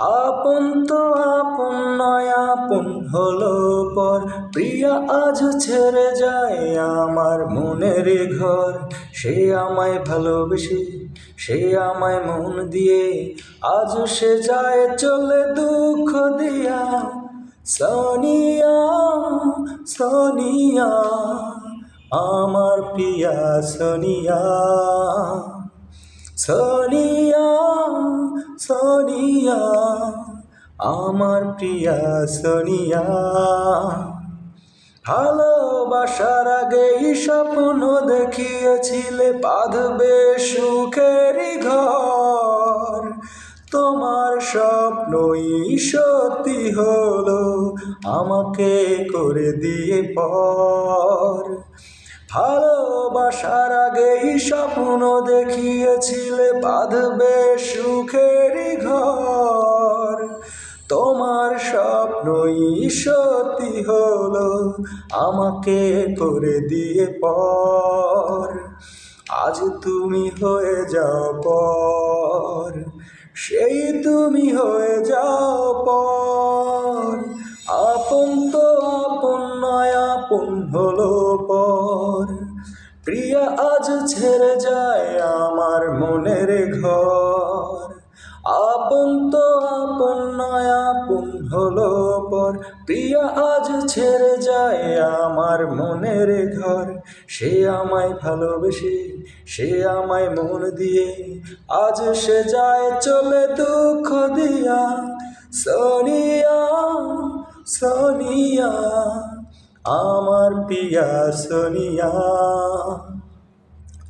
আপন তো আপন নয়, আপন হলো পর। প্রিয়া আজ ছেড়ে যায় আমার মনের ঘর। সে আমায় ভালোবেসে, সে আমায় মন দিয়ে। আজ সে যায় চলে দুঃখ দিয়া। সোনিয়া সোনিয়া, আমার প্রিয়া সোনিয়া। সোনিয়া সোনিয়া, আমার প্রিয়া সোনিয়া। ভালোবাসার আগেই স্বপ্ন দেখিয়েছিলে, বাঁধবে সুখেরই ঘর। তোমার স্বপ্নই সত্যি হলো, আমাকে করে দিয়ে পর। ভালোবাসার আগেই স্বপ্ন দেখিয়েছিলে, বাঁধবে সুখেরই ঘর। তোমার স্বপ্নই সত্যি হলো, আমাকে করে দিয়ে পর। আজ তুমি হয়ে যাও পর, সেই তুমি হয়ে যাও পর। হলো পর। প্রিয়া, আজ ছেড়ে যায় আমার মনের ঘর। আপন তো আপন নয়, আপন হলো পর। প্রিয়া, আজ ছেড়ে যায় আমার মনের ঘর। সে আমায় ভালোবেসে, সে আমায় মন দিয়ে। আজ সে যায় চলে দুঃখ দিয়া। সোনিয়া সোনিয়া আমার পিয়া সোনিয়া।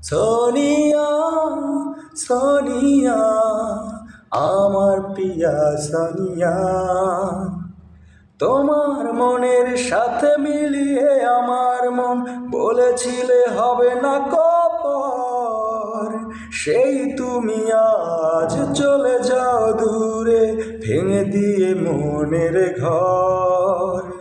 সোনিয়া সোনিয়া, আমার পিয়া সোনিয়া। তোমার মনের সাথে মিলিয়ে আমার মন বলেছিলে হবে না কপর। সেই তুমি আজ চলে যাও দূরে, ভেঙে দিয়ে মনের ঘর।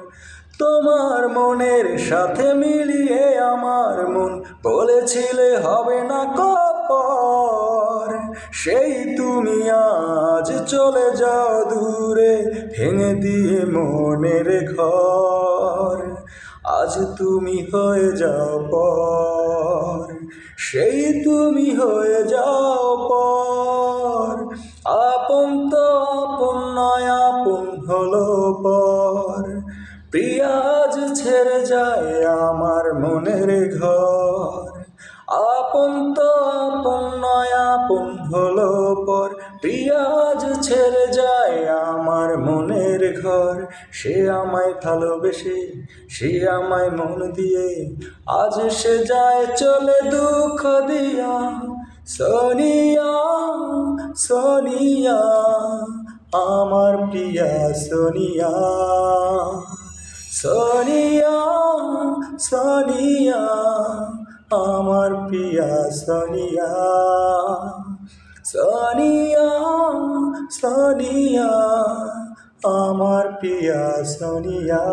তোমার মনের সাথে মিলিয়ে আমার মন বলেছিলে হবে না কপর। সেই তুমি আজ চলে যাও দূরে, ভেঙে দিয়ে মনের ঘর। আজ তুমি হয়ে যাও পর। সেই তুমি হয়ে যাও প্রিয়াজ ছেড়ে যায় আমার মনের ঘর। আপন তো আপন নয়, আপন হলো পর। প্রিয়াজ ছেড়ে যায় আমার মনের ঘর। সে আমায় ভালোবেসে, সে আমায় মন দিয়ে। আজ সে যায় চলে দুঃখ দিয়া। সোনিয়া সোনিয়া, আমার প্রিয়া সোনিয়া। সোনিয়া সনিয়া আমার প্রিয়া সনিয়া। সনিয়া সনিয়া আমার প্রিয়া সোনিয়া।